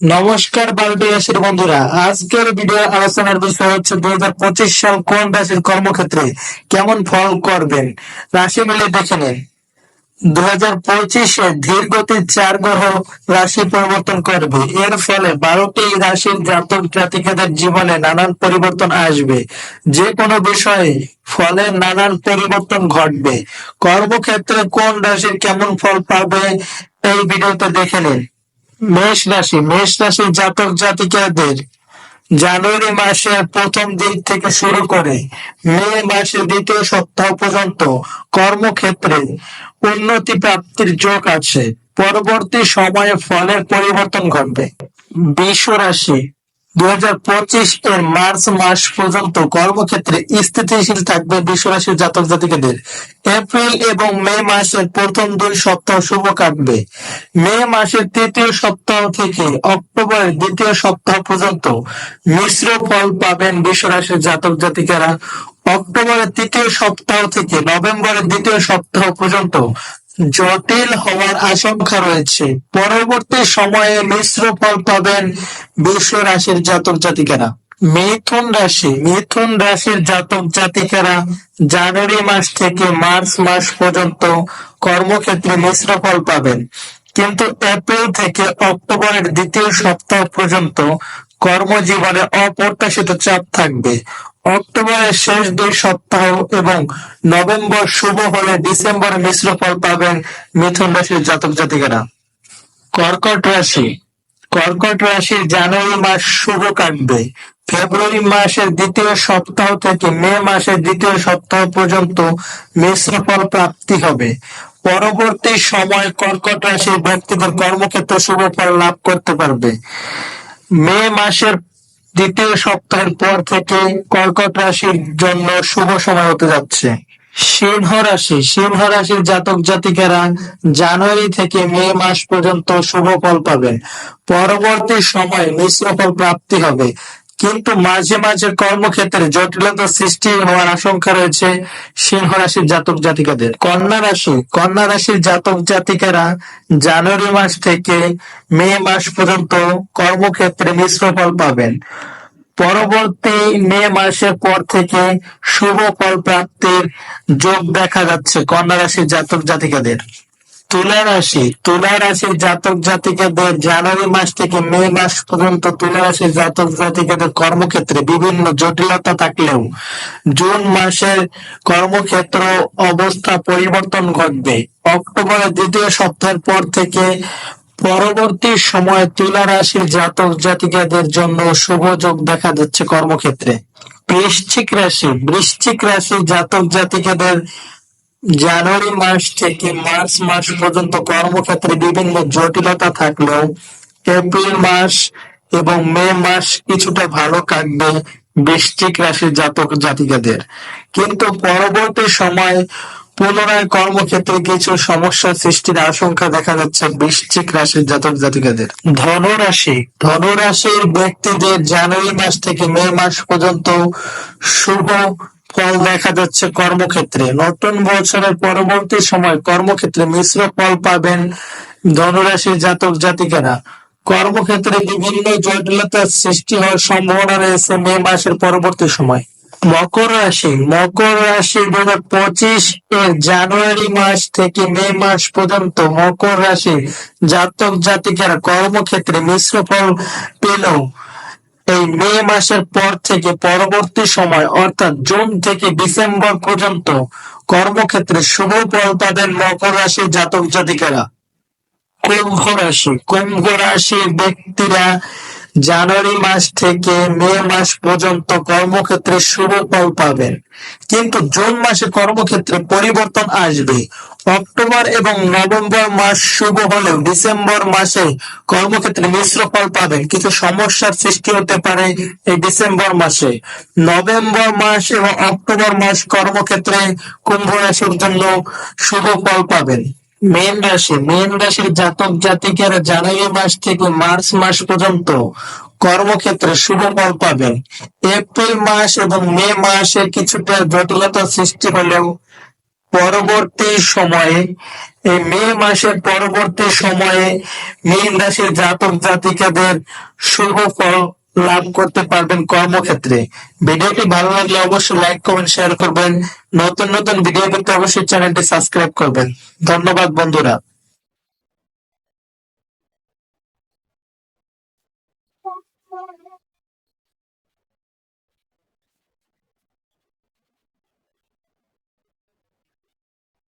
নমস্কার বারোটি রাশির বন্ধুরা। আজকের ভিডিও আলোচনার বিষয় হচ্ছে দুই হাজার পঁচিশ সাল কোন রাশির কর্মক্ষেত্রে কেমন ফল করবেন? রাশি মিলে দেখে নিন। পঁচিশে ধীর গতির রাশি পরিবর্তন করবে। এর ফলে বারোটি রাশির জাতক জাতিকাদের জীবনে নানান পরিবর্তন আসবে। যে কোনো বিষয়ে ফলে নানান পরিবর্তন ঘটবে। কর্মক্ষেত্রে কোন রাশির কেমন ফল পাবে, এই ভিডিওতে দেখে নিন। মেষ রাশি, মেষ রাশির জাতক জাতিকাদের জানুয়ারি মাসের প্রথম দিক থেকে শুরু করে মে মাসের দ্বিতীয় সপ্তাহ পর্যন্ত কর্মক্ষেত্রে উন্নতি প্রাপ্তির যোগ আছে। পরবর্তী সময়ে ফলের পরিবর্তন ঘটবে। বিশ্ব রাশি দুই হাজার পঁচিশ এর মার্চ মাস পর্যন্ত কর্মক্ষেত্রে স্থিতিশীল থাকবে বিশ্ব রাশির জাতক জাতিকাদের। এপ্রিল এবং মে মাসের প্রথম দুই সপ্তাহ শুভ কাটবে। মে মাসের তৃতীয় সপ্তাহ থেকে অক্টোবরের দ্বিতীয় সপ্তাহ পর্যন্ত মিশ্র ফল পাবেন বিশ্ব রাশির জাতক জাতিকারা। অক্টোবরের তৃতীয় সপ্তাহ থেকে নভেম্বরের দ্বিতীয় সপ্তাহ পর্যন্ত জটিল হওয়ার আশঙ্কা রয়েছে। পরবর্তী সময়ে মিশ্র ফল পাবেন বিশ্ব রাশির জাতক জাতিকারা। মিথুন রাশি, মিথুন রাশির জাতক জাতিকারা জানুয়ারি মাস থেকে মার্চ মাস পর্যন্ত কর্মক্ষেত্রে মিশ্র ফল পাবেন। কিন্তু এপ্রিল থেকে অক্টোবরের দ্বিতীয় সপ্তাহ পর্যন্ত কর্মজীবনে অপ্রত্যাশিত চাপ থাকবে। অক্টোবরের শেষ দুই সপ্তাহ এবং নভেম্বর শুভ হলে ডিসেম্বরে মিশ্র ফল পাবেন মিথুন রাশির জাতক জাতিকারা। কর্কট রাশি। কর্কট রাশির জানুয়ারি মাস শুভ কাটবে। ফেব্রুয়ারি মাসের দ্বিতীয় সপ্তাহ থেকে মে মাসের দ্বিতীয় সপ্তাহ পর্যন্ত মিশ্র ফল প্রাপ্তি হবে। পরবর্তী সময় কর্কট রাশির ব্যক্তিদের কর্মক্ষেত্রে শুভ ফল লাভ করতে পারবে। মে মাসের দ্বিতীয় সপ্তাহের পর থেকে কর্কট রাশির জন্য শুভ সময় হতে যাচ্ছে। সিংহ রাশি, সিংহ রাশির জাতক জাতিকারা জানুয়ারি থেকে মে মাস পর্যন্ত শুভ ফল পাবেন। পরবর্তী সময় মিশ্র ফল প্রাপ্তি হবে। কিন্তু মাঝে মাঝে কর্মক্ষেত্রে জটিলতা সৃষ্টি হওয়ার আশঙ্কা রয়েছে সিংহ রাশির জাতক জাতিকাদের। কন্যা রাশি, কন্যা রাশির জাতক জাতিকারা জানুয়ারি মাস থেকে মে মাস পর্যন্ত কর্মক্ষেত্রে মিশ্র ফল পাবেন। পরবর্তী মে মাসের পর থেকে শুভ ফল প্রাপ্তির যোগ দেখা যাচ্ছে কন্যা রাশির জাতক জাতিকাদের। তুলা রাশি, তুলা রাশির জাতক জাতিকাদের জানুয়ারি মাস থেকে মে মাস পর্যন্ত তুলা রাশির জাতক জাতিকাদের কর্মক্ষেত্রে বিভিন্ন জটিলতা থাকলেও জুন মাসের কর্মক্ষেত্র অবস্থা পরিবর্তন ঘটবে। অক্টোবরের দ্বিতীয় সপ্তাহের পর থেকে পরবর্তী সময়ে তুলা রাশির জাতক জাতিকাদের জন্য শুভ যোগ দেখা যাচ্ছে কর্মক্ষেত্রে। বৃশ্চিক রাশি, বৃশ্চিক রাশির জাতক জাতিকাদের জানুয়ারি মাস থেকে মার্চ মাস পর্যন্ত কর্মক্ষেত্রে বিভিন্ন জটিলতা থাকলেও এপ্রিল মাস এবং মে মাস কিছুটা ভালো কাটবে বৃশ্চিক রাশির জাতক জাতিকাদের। কিন্তু পরবর্তী সময় পুনরায় কর্মক্ষেত্রে কিছু সমস্যা সৃষ্টির আশঙ্কা দেখা যাচ্ছে বৃশ্চিক রাশির জাতক জাতিকাদের। ধনুরাশি, ধনুরাশির ব্যক্তিদের জানুয়ারি মাস থেকে মে মাস পর্যন্ত শুভ ফল দেখা যাচ্ছে কর্মক্ষেত্রে। নতুন বছরের পরবর্তী সময় কর্মক্ষেত্রে মিশ্র ফল পাবেন ধনুরাশির জাতক জাতিকারা। কর্মক্ষেত্রে বিভিন্ন জটিলতার সৃষ্টি হওয়ার সম্ভাবনা রয়েছে মে মাসের পরবর্তী সময়। মকর রাশি। মকর রাশি দু হাজার পঁচিশ এর জানুয়ারি মাস থেকে মে মাস পর্যন্ত মকর রাশি জাতক জাতিকারা কর্মক্ষেত্রে মিশ্র ফল পেলেও এই মে মাসের পর থেকে পরবর্তী সময়, অর্থাৎ জুন থেকে ডিসেম্বর পর্যন্ত কর্মক্ষেত্রে শুভ ফল তাদের মকর রাশি জাতক জাতিকারা। কুম্ভ রাশি, কুম্ভ রাশির ব্যক্তিরা জানুয়ারি মাস থেকে মে মাস পর্যন্ত কর্মক্ষেত্রে শুভ ফল পাবেন। কিন্তু জুন মাসে কর্মক্ষেত্রে পরিবর্তন আসবে। অক্টোবর এবং নভেম্বর মাস শুভ হলেও ডিসেম্বর মাসে কর্মক্ষেত্রে মিশ্র ফল পাবেন। কিছু সমস্যার সৃষ্টি হতে পারে এই ডিসেম্বর মাসে। নভেম্বর মাস এবং অক্টোবর মাস কর্মক্ষেত্রে কুম্ভ রাশির জন্য শুভ ফল পাবেন। মেন রাশি, মেন রাশির জাতক জাতিকেরা জানুয়ারি মাস থেকে মার্চ মাস পর্যন্ত কর্মক্ষেত্রে শুভ ফল পাবেন এপ্রিল মাস এবং মে মাসে কিছুটা জটিলতা সৃষ্টি হলেও পরবর্তী সময়ে, এই মে মাসের পরবর্তী সময়ে মীন রাশির জাতক জাতিকাদের শুভ ফল লাভ করতে পারবেন কর্মক্ষেত্রে। ভিডিওটি ভালো লাগলে অবশ্যই লাইক কমেন্ট শেয়ার করবেন। নতুন নতুন ভিডিও পেতে অবশ্যই চ্যানেলটি সাবস্ক্রাইব করবেন। ধন্যবাদ বন্ধুরা।